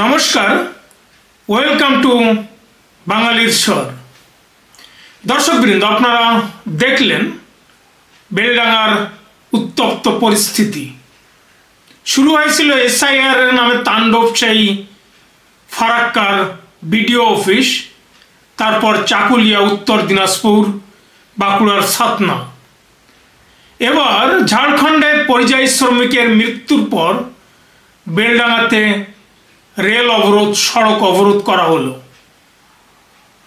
নমস্কার welcome to বাঙালির স্বর। দর্শকবৃন্দ, আপনারা দেখলেন বেলডাঙ্গার উত্তপ্ত পরিস্থিতি। শুরু হয়েছিল এসআইআর নামে তাণ্ডব সেই ফারাক্কার বিডিও অফিস, তারপর চাকুলিয়া, উত্তর দিনাজপুর, বাঁকুড়ার সাতনা। এবার ঝাড়খণ্ডে পরিযায়ী শ্রমিকের মৃত্যুর পর বেলডাঙ্গাতে রেল অবরোধ, সড়ক অবরোধ করা হলো।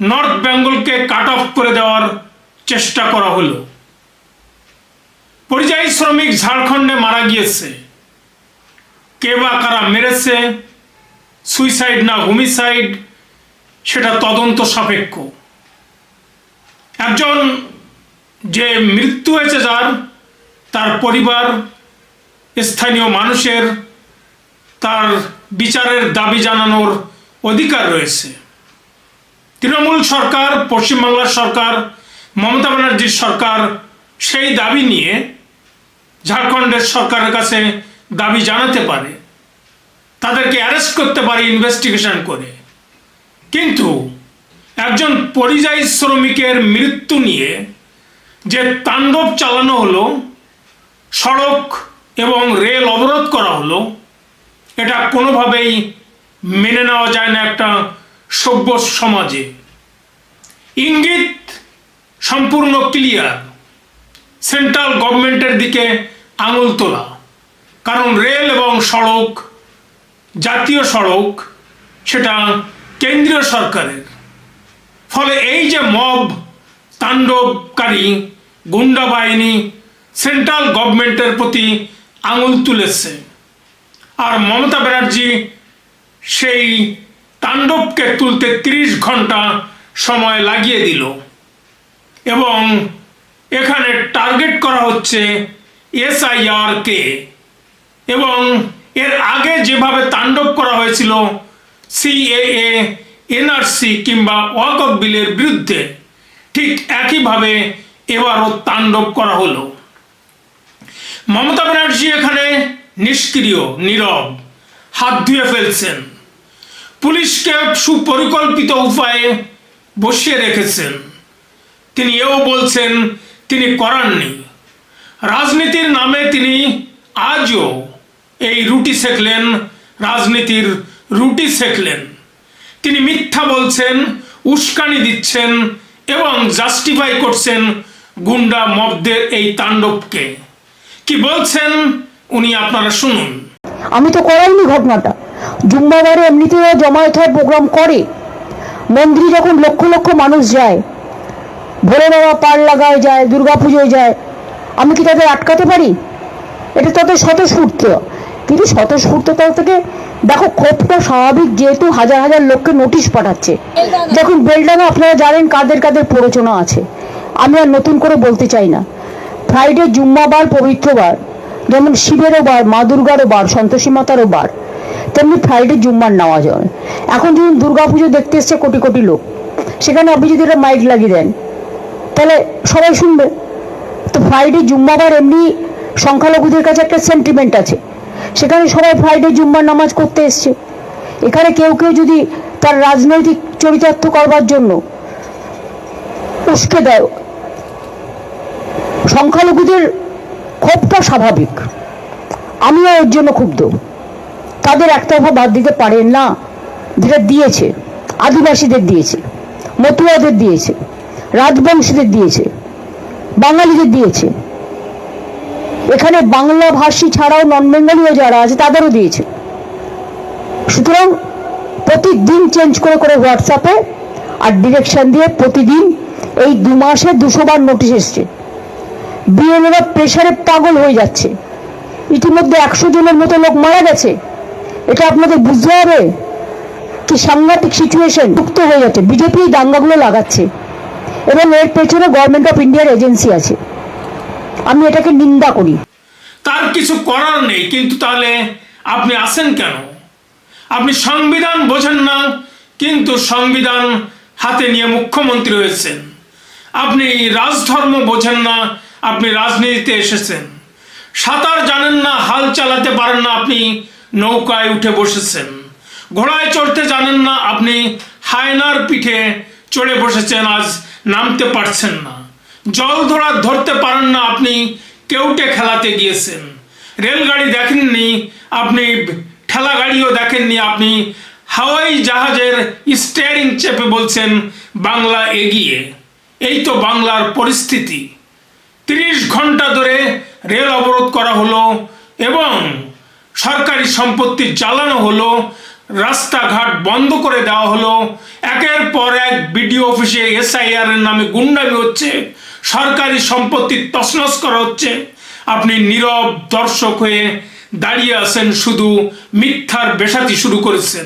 নর্থ বেঙ্গলকে কাট অফ করে দেওয়ার চেষ্টা করা হলো। পরিযায়ী শ্রমিক ঝাড়খণ্ডে মারা গিয়েছে। কে বা কারা মেরেছে সুইসাইড না হোমিসাইড সেটা তদন্ত সাপেক্ষ। একজন যে মৃত্যু হয়েছে যার, তার পরিবার, স্থানীয় মানুষের, তার বিচারের দাবি জানানোর অধিকার রয়েছে। তৃণমূল সরকার, পশ্চিমবাংলার সরকার, মমতা ব্যানার্জির সরকার সেই দাবি নিয়ে ঝাড়খণ্ডের সরকারের কাছে দাবি জানাতে পারে। তাদেরকে অ্যারেস্ট করতে পারে ইনভেস্টিগেশন করে। কিন্তু একজন পরিযায়ী শ্রমিকের মৃত্যু নিয়ে যে তাণ্ডব চালানো হলো, সড়ক এবং রেল অবরোধ করা হলো এটা কোনোভাবেই মেনে নেওয়া যায় না একটা সভ্য সমাজে। ইঙ্গিত সম্পূর্ণ ক্লিয়ার সেন্ট্রাল গভর্নমেন্টের দিকে আঙুল তোলা। কারণ রেল এবং সড়ক, জাতীয় সড়ক, সেটা কেন্দ্রীয় সরকারের। ফলে এই যে মব, তাণ্ডবকারী, গুন্ডা বাহিনী সেন্ট্রাল গভর্নমেন্টের প্রতি আঙুল তুলেছে। আর মমতা ব্যানার্জি সেই তাণ্ডবকে তুলতে তিরিশ ঘণ্টা সময় লাগিয়ে দিল। এবং এখানে টার্গেট করা হচ্ছে এসআইআরকে। এবং এর আগে যেভাবে তাণ্ডব করা হয়েছিল, সিএএ, এনআরসি কিংবা ওয়াকফ বিলের বিরুদ্ধে, ঠিক একইভাবে এবারও তাণ্ডব করা হলো। মমতা ব্যানার্জি এখানে নিষ্ক্রিয়, নীরব, হাত ধুয়ে ফেলছেন। পুলিশকে সুপরিকল্পিত উপায়ে বসিয়ে রেখেছেন। তিনি এও বলছেন, তিনি করাননি। রাজনীতির নামে তিনি আজও এই রুটি সেকলেন রাজনীতির রুটি সেকলেন তিনি মিথ্যা বলছেন, উস্কানি দিচ্ছেন এবং জাস্টিফাই করছেন গুন্ডা মবদের এই তাণ্ডবকে। কি বলছেন? উনি আপনারা শুনুন। আমি তো করাইনি ঘটনাটা। জুম্মাবারে এমনিতে জমায়েত হয় প্রোগ্রাম করে। মন্দিরে যখন লক্ষ লক্ষ মানুষ যায়, ভোলে বাবা পার লাগায় যায়, দুর্গাপুজোয় যায়, আমি কি তাদের আটকাতে পারি? এটা তাদের স্বতঃস্ফূর্ত। কিন্তু স্বতঃস্ফূর্ততা থেকে, দেখো, ক্ষোভটা স্বাভাবিক যেহেতু হাজার হাজার লোককে নোটিশ পাঠাচ্ছে। দেখুন বেলডাঙ্গা আপনারা জানেন কাদের কাদের প্ররোচনা আছে। আমি আর নতুন করে বলতে চাই না। ফ্রাইডে জুম্মাবার পবিত্র বার যেমন শিবেরও বার, মা দুর্গারও বার, সন্তোষী মাতারও বার, তেমনি ফ্রাইডে জুম্মার নেওয়া হয় এখন যখন দুর্গাপুজো দেখতে এসছে কোটি কোটি লোক, সেখানে আপনি যদি একটা মাইক লাগিয়ে দেন। তাহলে সবাই শুনবে। তো ফ্রাইডে জুম্মাবার এমনি সংখ্যালঘুদের কাছে একটা সেন্টিমেন্ট আছে। সেখানে সবাই ফ্রাইডে জুম্মার নামাজ করতে এসছে। এখানে কেউ কেউ যদি তার রাজনৈতিক চরিতার্থ করবার জন্য উস্কে দেয়। সংখ্যালঘুদের ক্ষোভটা স্বাভাবিক। আমিও এর জন্য ক্ষুব্ধ। তাদের একতরফা বাদ দিতে পারেন না, যেটা দিয়েছে। আদিবাসীদের দিয়েছে, মতুয়াদের দিয়েছে, রাজবংশীদের দিয়েছে, বাঙালিদের দিয়েছে। এখানে বাংলা ভাষী ছাড়াও নন বেঙ্গলীয় যারা আছে, তাদেরও দিয়েছে। সুতরাং প্রতিদিন চেঞ্জ করে করে হোয়াটসঅ্যাপে আর ডিরেকশন দিয়ে প্রতিদিন এই দু মাসে দুশো বার নোটিশ এসছে। বিএলওরা প্রেশারে পাগল হয়ে যাচ্ছে। ইতিমধ্যে একশো জনের মতো লোক মারা গেছে। এটা আপনাদের বুঝতে হবে কি সাংঘাতিক সিচুয়েশন যুক্ত হয়ে যাচ্ছে। বিজেপি দাঙ্গাগুলো লাগাচ্ছে এবং এর পেছনে গভর্নমেন্ট অফ ইন্ডিয়ার এজেন্সি আছে। আমি এটাকে নিন্দা করি। তার কিছু করার নেই, কিন্তু তাহলে আপনি আসেন কেন? আপনি সংবিধান বোঝেন না, কিন্তু সংবিধান হাতে নিয়ে মুখ্যমন্ত্রী হয়েছেন। আপনি রাজধর্ম বোঝেন না আপনি রাজনীতিতে এসেছেন। সাঁতার জানেন না, হাল চালাতে পারেন না আপনি, নৌকায় উঠে বসেছেন। ঘোড়ায় চড়তে জানেন না আপনি, হায়নার পিঠে চড়ে বসেছেন, আজ নামতে পারছেন না। জল ধরা ধরতে পারেন না আপনি, কেউটে খেলাতে গিয়েছেন। রেলগাড়ি দেখেননি আপনি, ঠেলা গাড়িও দেখেননি আপনি, হাওয়াই জাহাজের স্টিয়ারিং চেপে বলছেন, বাংলা এগিয়ে। এই তো বাংলার পরিস্থিতি। তিরিশ ঘণ্টা ধরে রেল অবরোধ করা হলো এবং সরকারি সম্পত্তি জ্বালানো হলো, রাস্তাঘাট বন্ধ করে দেওয়া হলো। একের পর এক বিডিও অফিসে এসআইআর এর নামে গুন্ডামি হচ্ছে, সরকারি সম্পত্তি তছনছ করা হচ্ছে। আপনি নীরব দর্শক হয়ে দাঁড়িয়ে আছেন, শুধু মিথ্যার বেসাতি শুরু করেছেন।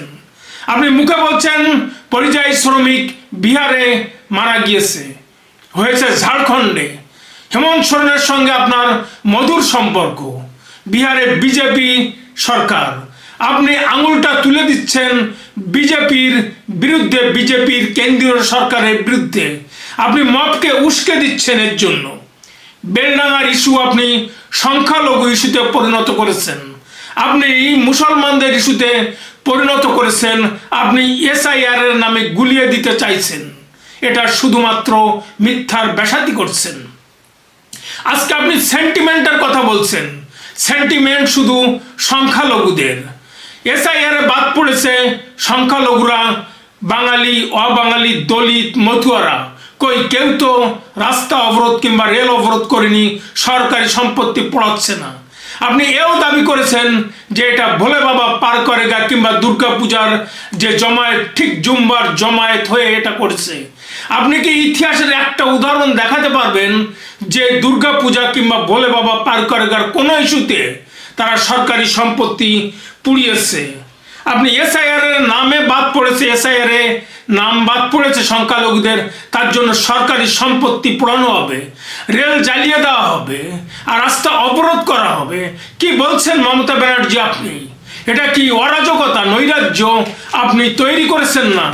আপনি মুখে বলছেন, পরিযায়ী শ্রমিক বিহারে মারা গিয়েছে। হয়েছে ঝাড়খণ্ডে। হেমন্ত সোরেনের সঙ্গে আপনার মধুর সম্পর্ক। বিহারে বিজেপি সরকার। আপনি আঙুলটা তুলে দিচ্ছেন বিজেপির বিরুদ্ধে, বিজেপির কেন্দ্রীয় সরকারের বিরুদ্ধে। আপনি মপকে উস্কে দিচ্ছেন এর জন্য। বেলডাঙ্গার ইস্যু আপনি সংখ্যালঘু ইস্যুতে পরিণত করেছেন। আপনি মুসলমানদের ইস্যুতে পরিণত করেছেন। আপনি এসআইআর এর নামে গুলিয়ে দিতে চাইছেন। এটা শুধুমাত্র মিথ্যার ব্যাসাতি করছেন। আজকে আপনি সেন্টিমেন্টের কথা বলছেন। সেন্টিমেন্ট শুধু সংখ্যালঘুদের। এসআইআর বাদ পড়েছে সংখ্যালঘুরা, বাঙালি, অবাঙালি, দলিত মতুয়ারা কই, কেউ তো রাস্তা অবরোধ কিংবা রেল অবরোধ করেনি, সরকারি সম্পত্তি পড়াচ্ছে না। আপনি এও দাবি করেছেন যে এটা ভোলে বাবা পার করে গা কিংবা দুর্গা পূজার যে জমায়েত, ঠিক জুম্বার জমায়েত হয়ে এটা করেছে। আপনি কি ইতিহাসের একটা উদাহরণ দেখাতে পারবেন যে দুর্গা পূজা কিংবা ভোলে বাবা পার কোনো ইস্যুতে তারা সরকারি সম্পত্তি পুড়িয়েছে? আপনি এসআইআর এর নামে বাদ পড়েছে, এসআইআর এ নাম বাদ পড়েছে সংখ্যালঘুদের, তার জন্য সরকারি সম্পত্তি পোড়ানো হবে, রেল জ্বালিয়ে দেওয়া হবে, আর রাস্তা অবরোধ করা হবে। কি বলছেন মমতা ব্যানার্জি আপনি? এটা কি অরাজকতা, নৈরাজ্য আপনি তৈরি করেছেন না?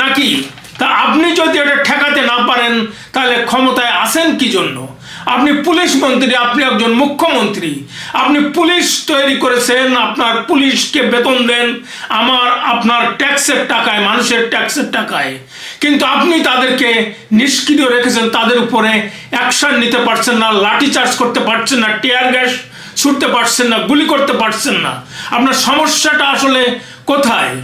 নাকি তা আপনি যদি এটা ঠেকাতে না পারেন, তাহলে ক্ষমতায় আসেন কি জন্য? আপনি পুলিশ মন্ত্রী, আপনি একজন মুখ্যমন্ত্রী। আপনি পুলিশ তৈরি করেছেন, আপনার পুলিশকে বেতন দেন, আমার, আপনার ট্যাক্সের টাকায়, মানুষের ট্যাক্সের টাকায়। কিন্তু আপনি তাদেরকে নিষ্ক্রিয় রেখেছেন, তাদের উপরে অ্যাকশন নিতে পারছেন না লাঠি চার্জ করতে পারছেন না, টিয়ার গ্যাস ছুটতে পারছেন না, গুলি করতে পারছেন না। আপনার সমস্যাটা আসলে কোথায়?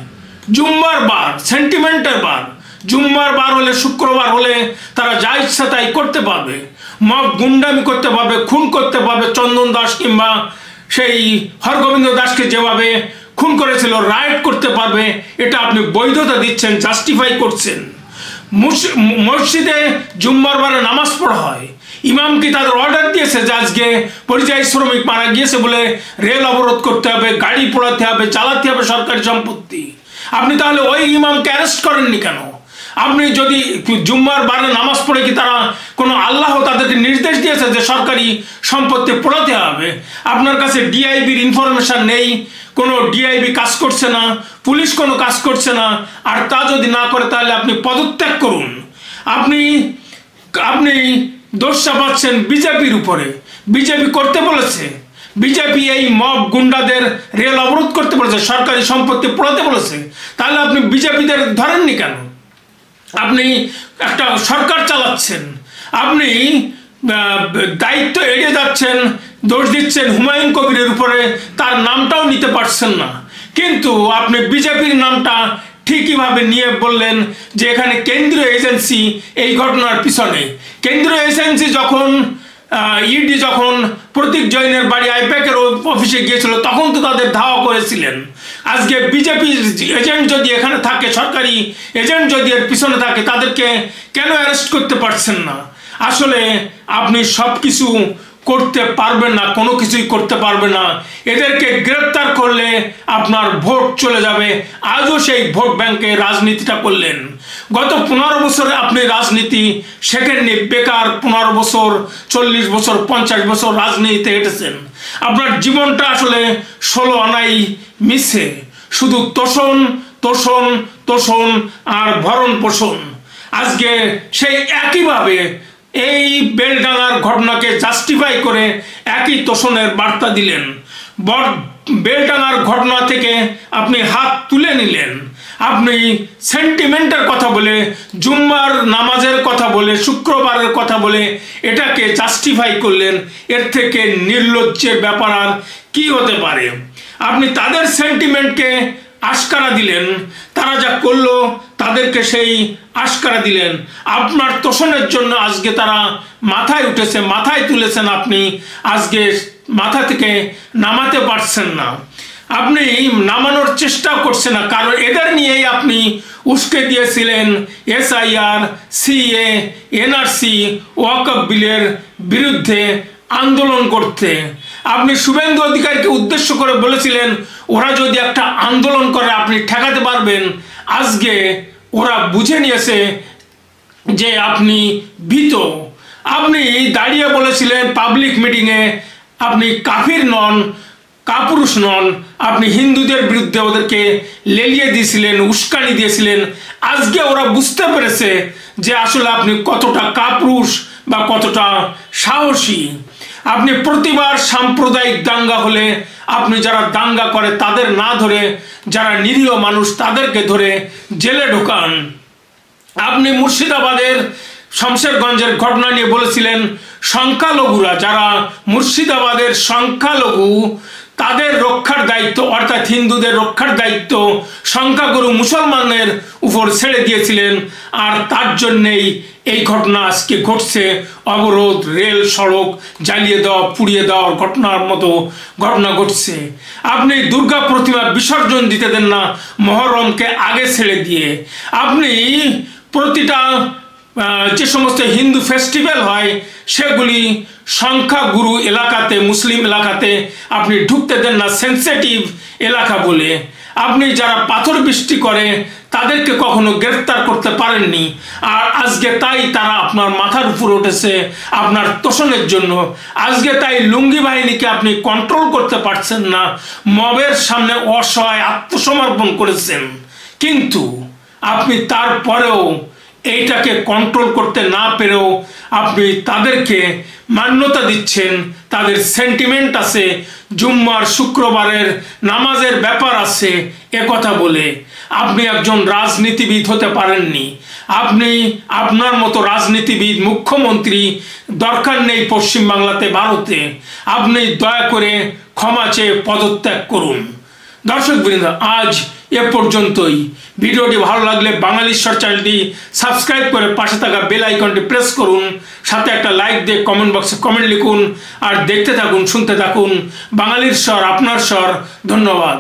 জুম্বার বার সেন্টিমেন্টের বার। জুম্মার বার হলে, শুক্রবার হলে তারা যা ইচ্ছা তাই করতে পারবে। মব গুন্ডামি করতে পারবে, খুন করতে পারবে, চন্দন দাস কিংবা সেই হরগোবিন্দ দাসকে যেভাবে খুন করেছিল, রাইট করতে পারবে, এটা আপনি বৈধতা দিচ্ছেন, জাস্টিফাই করছেন। মুস- মসজিদে জুম্মার বারে নামাজ পড়া হয়। ইমাম কি তাদের অর্ডার দিয়েছে যে আজকে পরিযায়ী শ্রমিক মারা গিয়েছে বলে রেল অবরোধ করতে হবে, গাড়ি পোড়াতে হবে, চালাতে হবে সরকারি সম্পত্তি? আপনি তাহলে ওই ইমামকে অ্যারেস্ট করেননি কেন? আপনি যদি জুম্মার বারে নামাজ পড়ে কি তারা কোনো আল্লাহ তাদেরকে নির্দেশ দিয়েছে যে সরকারি সম্পত্তি পড়াতে হবে? আপনার কাছে ডিআইবির ইনফরমেশন নেই, কোনো ডিআইবি কাজ করছে না, পুলিশ কোনো কাজ করছে না, আর তা যদি না করে তাহলে আপনি পদত্যাগ করুন। আপনি আপনি দোষ চাপাচ্ছেন বিজেপির উপরে। বিজেপি করতে বলেছে। বিজেপি এই মব গুন্ডাদের রেল অবরোধ করতে বলেছে, সরকারি সম্পত্তি পড়াতে বলেছে। তাহলে আপনি বিজেপিদের ধরেননি কেন? আপনি একটা সরকার চালাচ্ছেন। আপনি দায়িত্ব এড়িয়ে যাচ্ছেন, দোষ দিচ্ছেন হুমায়ুন কবিরের উপরে, তার নামটাও নিতে পারছেন না। কিন্তু আপনি বিজেপির নামটা ঠিকইভাবে নিয়ে বললেন যে এখানে কেন্দ্রীয় এজেন্সি এই ঘটনার পিছনে। কেন্দ্রীয় এজেন্সি যখন ইডি যখন প্রতীক জৈনের বাড়ি আইপ্যাকের অফিসে গিয়েছিল, তখন তো তাদের ধাওয়া করেছিলেন। আজকে বিজেপির এজেন্ট যদি এখানে থাকে, সরকারি এজেন্ট যদি এর পিছনে থাকে, তাদেরকে কেন অ্যারেস্ট করতে পারছেন না? আসলে আপনি সব কিছু করতে পারবেন না, কোনো কিছুই করতে পারবে না। এদেরকে গ্রেপ্তার করলে আপনার ভোট চলে যাবে। আজও সেই ভোট ব্যাংকে রাজনীতিটা করলেন। গত পনেরো বছরে আপনি রাজনীতি শেখেননি, বেকার পনেরো বছর, চল্লিশ বছর, পঞ্চাশ বছর রাজনীতিতে হেঁটেছেন আপনার জীবনটা আসলে ষোলো আনাই মিশে শুধু তোষণ তোষণ তোষণ আর ভরণ পোষণ আজকে সেই একইভাবে এই বেলডাঙার ঘটনাকে জাস্টিফাই করে একই তোষণের বার্তা দিলেন। বেলডাঙার ঘটনা থেকে আপনি হাত তুলে নিলেন। আপনি সেন্টিমেন্টের কথা বলে, জুম্মার নামাজের কথা বলে, শুক্রবারের কথা বলে এটাকে জাস্টিফাই করলেন। এর থেকে নির্লজ্জের ব্যাপার আর কি হতে পারে? আপনি তাদের সেন্টিমেন্টকে আশকারা দিলেন। তারা যা করল, তাদেরকে সেই আশকারা দিলেন। আপনার তোষণের জন্য আজকে তারা মাথায় উঠেছে, মাথায় তুলেছেন আপনি। আজকে মাথা থেকে নামাতে পারছেন না। আপনি নামানোর চেষ্টা করছেন না, কারণ এদের নিয়েই আপনি উস্কে দিয়েছিলেন এসআইআর, সিএ, এনআরসি, ওয়াকফ বিলের বিরুদ্ধে আন্দোলন করতে। আপনি শুভেন্দু অধিকারীকে উদ্দেশ্য করে বলেছিলেন ওরা যদি একটা আন্দোলন করে, আপনি ঠেকাতে পারবেন। আজকে ওরা বুঝে নিয়েছে যে আপনি ভীত। আপনি দাঁড়িয়ে বলেছিলেন পাবলিক মিটিংয়ে আপনি কাফির নন, কাপুরুষ নন, আপনি হিন্দুদের বিরুদ্ধে ওদেরকে লেলিয়ে দিয়েছিলেন, উস্কানি দিয়েছিলেন। আজকে ওরা বুঝতে পেরেছে যে আসলে আপনি কতটা কাপুরুষ বা কতটা সাহসী। আপনি প্রতিবার সাম্প্রদায়িক দাঙ্গা হলে আপনি যারা দাঙ্গা করে তাদের না ধরে, যারা নিরীহ মানুষ তাদেরকে ধরে জেলে ঢোকান। আপনি মুর্শিদাবাদের শমশেরগঞ্জের ঘটনা নিয়ে বলেছিলেন, সংখ্যালঘুরা, যারা মুর্শিদাবাদের সংখ্যালঘু তাদের রক্ষার দায়িত্ব, অর্থাৎ হিন্দুদের রক্ষার দায়িত্ব, সংখ্যাগুরু মুসলমানের উপর ছেড়ে দিয়েছিলেন। আর তার জন্যেই এই ঘটনা আজকে ঘটছে। অবরোধ, রেল, সড়ক জ্বালিয়ে দেওয়া, পুড়িয়ে দেওয়ার ঘটনার মতো ঘটনা ঘটছে। আপনি দুর্গা প্রতিমা বিসর্জন দিতে দেন না, মহরমকে আগে ছেড়ে দিয়ে। আপনি প্রতিটা যে সমস্ত হিন্দু ফেস্টিভ্যাল হয়, সেগুলি সংখ্যাগুরু এলাকাতে, মুসলিম এলাকাতে আপনি ঢুকতে দেন না সেন্সিটিভ এলাকা বলে। আপনি যারা পাথর বৃষ্টি করে, তাদেরকে কখনো গ্রেফতার করতে পারেননি। আর আজকে তাই তারা আপনার মাথার উপর উঠেছে, আপনার তোষণের জন্য। আজকে তাই লুঙ্গি বাহিনীকে আপনি কন্ট্রোল করতে পারছেন না, মবের সামনে অসহায় আত্মসমর্পণ করেছেন। কিন্তু আপনি তারপরেও এইটাকে কন্ট্রোল করতে না পেরেও আপনি তাদেরকে মান্যতা দিচ্ছেন, তাদের সেন্টিমেন্ট আছে, জুম্মার, শুক্রবারের নামাজের ব্যাপার আছে কথা বলে, আপনি একজন রাজনীতিবিদ হতে পারেননি, আপনি আপনার মতো রাজনীতিবিদ, মুখ্যমন্ত্রী দরকার নেই পশ্চিমবাংলাতে ভারতে, আপনি দয়া করে ক্ষমা চেয়ে পদত্যাগ করুন। দর্শক বৃন্দ, আজ এ পর্যন্তই। ভিডিওটি ভালো লাগলে বাঙালিশ্বর চ্যানেলটি সাবস্ক্রাইব করে পাশে থাকা বেল আইকনটি প্রেস করুন, সাথে একটা লাইক দিয়ে কমেন্ট বক্সে কমেন্ট লিখুন, আর দেখতে থাকুন, শুনতে থাকুন। বাঙালির স্বর আপনার স্বর ধন্যবাদ।